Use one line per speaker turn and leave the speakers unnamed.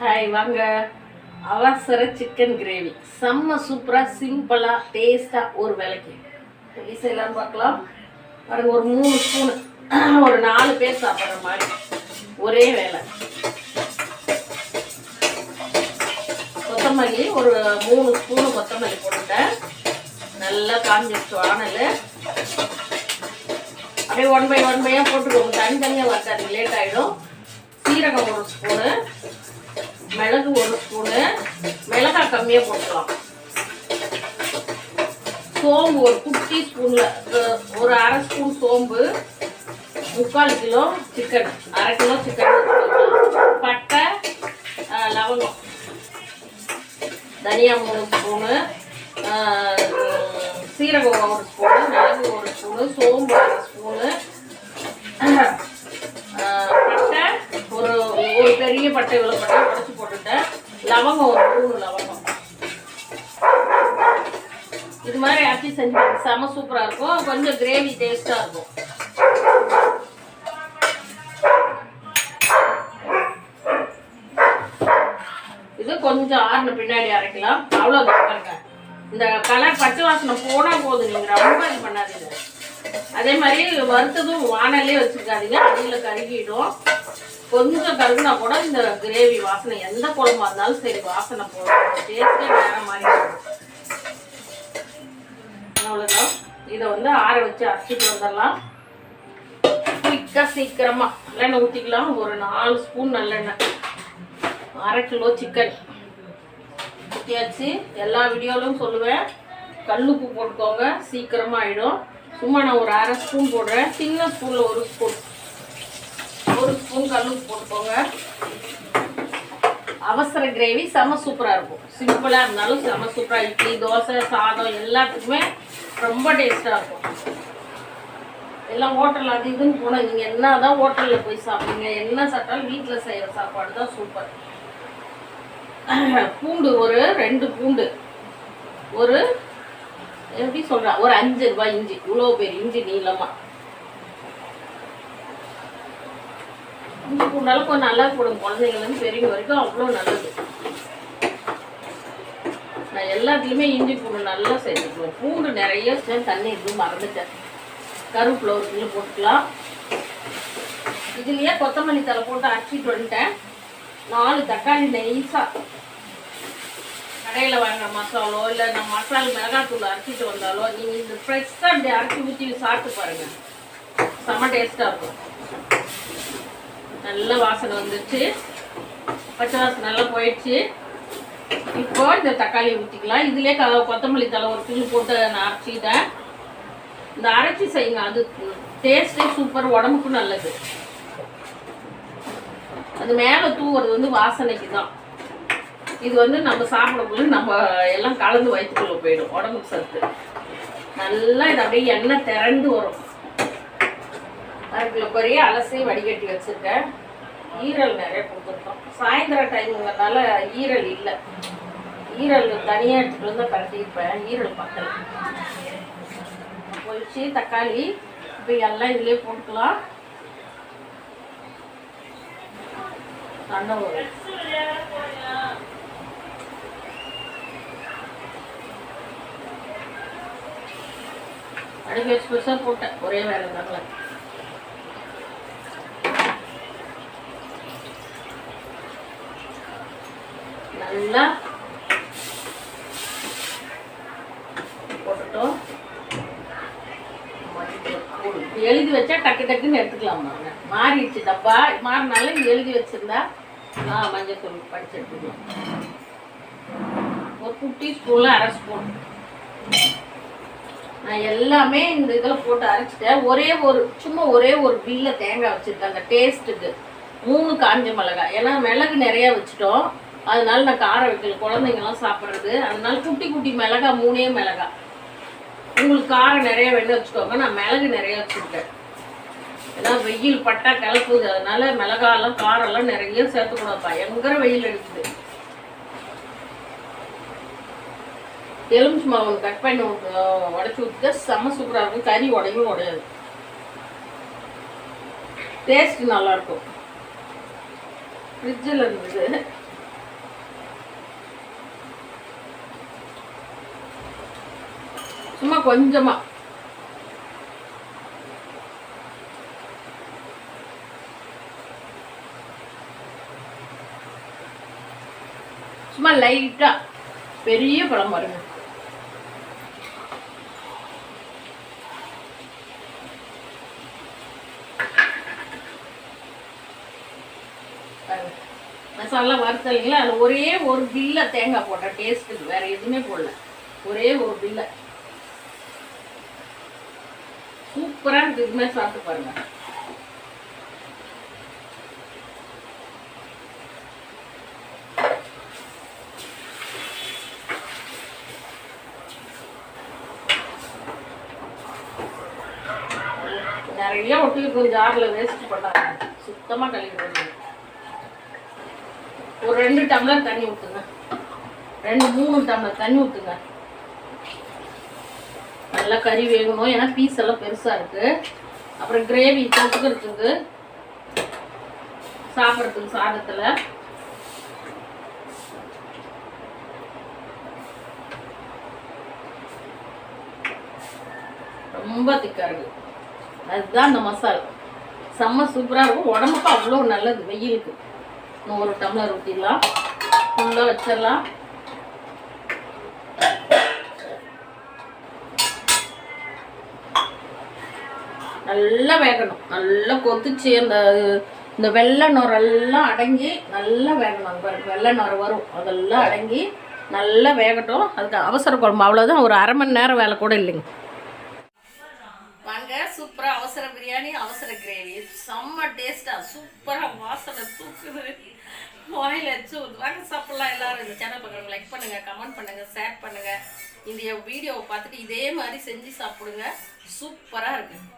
Hi வாங்க. அவசர chicken gravy செம்ம சூப்பராக சிம்பிளாக டேஸ்ட்டாக ஒரு வேலைக்கு எப்படி பார்க்கலாம். பாருங்க ஒரு மூணு ஸ்பூனு ஒரு நாலு பேர் சாப்பிட்ற மாதிரி. ஒரே வேலை கொத்தமல்லி ஒரு மூணு ஸ்பூனு கொத்தமல்லி போட்டுட்டேன். நல்லா காஞ்சிடுச்சு வானல். அப்படியே ஒன் பை ஒன் பையாக போட்டுக்கோங்க. தனித்தனியாக வறுக்காது லேட் ஆகிடும் சீரகம் ஒரு ஸ்பூனு மிளகு ஒரு ஸ்பூனு மிளகாய் கம்மியாக போட்டுக்கலாம். சோம்பு ஒரு குட்டி ஸ்பூனில் ஒரு அரை ஸ்பூன் சோம்பு முக்கால் கிலோ சிக்கன் அரை கிலோ சிக்கன் பட்டை லவங்கம் தனியா மூணு ஸ்பூனு சீரகம் ஒரு ஸ்பூனு மிளகு ஒரு ஸ்பூனு சோம்பு ஒரு ஸ்பூனு பெரிய பட்டை இவ்வளோ பட்டை உடச்சி போட்டுட்டேன். லவங்கம் ஒரு மூணு லவங்கம். இது மாதிரி அரைச்சி செஞ்சு செம சூப்பராக இருக்கும். கொஞ்சம் கிரேவி டேஸ்ட்டாக இருக்கும். இது கொஞ்சம் ஆறுன பின்னாடி அரைக்கலாம். அவ்வளோதான் இந்த கலர் பச்சை வாசனை போனால் போதும். நீங்கள் ரொம்ப இது பண்ணாதீங்க. அதே மாதிரி வறுத்ததும் வானலே வச்சுருக்காதீங்க. அடியில் கருகிடும். கொஞ்சம் கருகுனா கூட இந்த கிரேவி வாசனை எந்த குழம்பா இருந்தாலும் சரி வாசனை போடும் டேஸ்ட்டே வேற மாதிரி அவ்வளோதான் இதை வந்து ஆற வச்சு அரைச்சிட்டு வந்துடலாம். குயிக்காக சீக்கிரமாக நல்லெண்ணெய் ஊற்றிக்கலாம் ஒரு நாலு ஸ்பூன் நல்லெண்ணெய். அரை கிலோ சிக்கன் ஊற்றியாச்சு எல்லா வீடியோவிலும் சொல்லுவேன். கல்லுப்பு போட்டுக்கோங்க. சீக்கிரமாக ஆகிடும் சும்மா நான் ஒரு அரை ஸ்பூன் போடுறேன். சின்ன ஸ்பூனில் ஒரு ஸ்பூன் ஒரு ஸ்பூன் கல்லுப்பு போட்டுக்கோங்க. அவசர கிரேவி செம சூப்பராக இருக்கும். சிம்பிளாக இருந்தாலும் செம சூப்பராக இட்லி தோசை சாதம் எல்லாத்துக்குமே ரொம்ப டேஸ்ட்டாக இருக்கும். எல்லாம் ஹோட்டல் அது இதுன்னு போனால் நீங்கள் என்ன தான் ஹோட்டலில் போய் சாப்பிடுங்க என்ன சாப்பிட்டாலும் வீட்டில் செய்கிற சாப்பாடு தான் சூப்பர் பூண்டு ஒரு ரெண்டு பூண்டு. ஒரு எப்படி சொல்கிறா ஒரு அஞ்சு ரூபாய் இஞ்சி. இவ்வளோ பேர் இஞ்சி நீளமாக இஞ்சி பூண்டாலும் கொஞ்சம் நல்லா போடும். குழந்தைங்கலேருந்து பெரியவங்க வரைக்கும் அவ்வளோ நல்லது. நான் எல்லாத்துலேயுமே இஞ்சி பூண்டு நல்லா சேர்த்துக்குவேன். பூண்டு நிறைய தண்ணி எதுவும் மறந்துட்டேன். கருவேப்பிலை ஒரு கிலோ போட்டுக்கலாம். இதுலேயே கொத்தமல்லி தலை போட்டு அரைச்சிட்டு வந்துட்டேன். நாலு தக்காளி நெய்ஸாக கடையில் வாங்குற மசாலோ இல்லை நம்ம மசாலா மிளகாத்தூள் அரைச்சிட்டு வந்தாலோ நீங்கள் இந்த ஃப்ரெஷ்ஷாக அப்படி அரைச்சி ஊற்றி சாப்பிட்டு பாருங்கள் செம்ம டேஸ்ட்டாக இருக்கும். நல்ல வாசனை வந்துடுச்சு பச்சை வாசனை நல்லா போயிடுச்சு. இப்போ இந்த தக்காளி ஊற்றிக்கலாம் இதுலேயே க கொத்தமல்லி தலை ஒரு துணி போட்டு நான் அரைச்சிக்கிட்டேன். இந்த அரைச்சி செய்யுங்க. அது டேஸ்ட்டே சூப்பர் உடம்புக்கும் நல்லது. அது மேலே தூவுறது வந்து வாசனைக்கு தான் இது வந்து நம்ம சாப்பிடும்போது நம்ம எல்லாம் கலந்து வயிற்றுக்குள்ளே போயிடும் உடம்புக்கு சத்து. நல்லா இது அப்படியே எண்ணெய் திரண்டு வரும். அரை கிலோ பொரிய அலசி வடிகட்டி வச்சுருக்கேன். ஈரல் நிறைய கொடுத்துருக்கோம். சாயந்தர டைமுங்கிறதுனால ஈரல் இல்லை. ஈரல் தனியாக எடுத்துகிட்டு வந்து கட்டியிருப்பேன் ஈரல் பக்கல். பொரிச்சு தக்காளி இப்போ எல்லாம் இதுலேயே போட்டுக்கலாம். சண்டை அடுப்பு வச்சு பெருசாக போட்டேன். ஒரே வேலை தாங்களே நல்லா போட்டுட்டோம். எழுதி வச்சா டக்கு டக்குன்னு எடுத்துக்கலாம் பாருங்க மாறிடுச்சு. டப்பா மாறினாலும் எழுதி வச்சிருந்தா ஆ மஞ்சள் தூள் படிச்சு எடுத்துக்கலாம். ஒரு குட்டி ஸ்பூனில் அரை ஸ்பூன் நான் எல்லாமே இந்த இதில் போட்டு அரைச்சிட்டேன். ஒரே ஒரு சும்மா ஒரே ஒரு பில்ல தேங்காய் வச்சுருக்கேன். அந்த டேஸ்ட்டுக்கு மூணு காஞ்ச மிளகாய். ஏன்னா மிளகு நிறையா வச்சுட்டோம். அதனால நான் காரம் வைக்கல. குழந்தைங்கலாம் சாப்பிட்றது. அதனால குட்டி குட்டி மிளகாய் மூணே மிளகாய் உங்களுக்கு காரம் நிறையா வேணும் வச்சுக்கோங்க. நான் மிளகு நிறையா வச்சுருக்கேன். ஏன்னா வெயில் பட்டா கிளப்புது. அதனால மிளகாலாம் காரெல்லாம் நிறைய சேர்த்துக்கூடாது பயங்கர வெயில் அடிக்குது. எலுமிச்சி மாவு கட் பண்ணி உடச்சி ஊற்றிக்க செம்ம சூப்பராக இருக்கும். கறி உடையும் உடையாது. டேஸ்ட் நல்லாயிருக்கும் ஃப்ரிட்ஜில் இருந்தது. சும்மா கொஞ்சமாக சும்மா லைட்டாக பெரிய பழம் பாருங்க. மசாலா வறுத்தலைங்களா அதில் ஒரே ஒரு பில்ல தேங்காய் போட்டேன். டேஸ்ட்டுக்கு வேறு எதுவுமே போடல. ஒரே ஒரு பில்ல. சூப்பராக இருக்குது இதுமாதிரி சாப்பிட்டு பாருங்கள் நிறைய ஒட்டுக்கு இருக்கும் ஜாரில் வேஸ்ட் பண்ணாங்க சுத்தமாக கழுவி ஒரு ரெண்டு டம்ளர் தண்ணி ஊற்றுங்க ரெண்டு மூணு டம்ளர் தண்ணி ஊற்றுங்க நல்லா கறி வேகணும். ஏன்னா பீஸ் எல்லாம் பெருசாக இருக்குது அப்புறம் கிரேவி தொட்டுக்கிறதுக்கு சாப்பிட்றதுக்கு சாதத்தில். ரொம்ப திக்காக இருக்குது அதுதான் அந்த மசாலா. செம்ம சூப்பராக இருக்கும். உடம்புக்கு அவ்வளோ நல்லது. வெயிலுக்கு. ஒரு டம்ளர் ஊற்றிடலாம் ஃபுல்லாக வச்சிடலாம். நல்லா வேகணும். நல்லா கொதிச்சு அந்த இந்த வெள்ளை நுரெல்லாம் அடங்கி நல்லா வேகணும். வெள்ளை நுரை வரும். அதெல்லாம் அடங்கி நல்லா வேகட்டும். அதுக்கு அவசர குழம்பு. அவ்வளோதான் ஒரு அரை மணி நேரம் வேலை கூட இல்லைங்க. வாங்க சூப்பராக அவசர பிரியாணி அவசர செம்ம டேஸ்ட்டாக சூப்பராக வாசனை தூக்குது. வாயில் வச்சு வாங்க சாப்பிட்லாம் எல்லாரும். இந்த சேனல் பார்க்குறவங்க லைக் பண்ணுங்கள் கமெண்ட் பண்ணுங்கள் ஷேர் பண்ணுங்கள் இந்த வீடியோவை பார்த்துட்டு இதே மாதிரி செஞ்சு சாப்பிடுங்க. சூப்பராக இருக்குது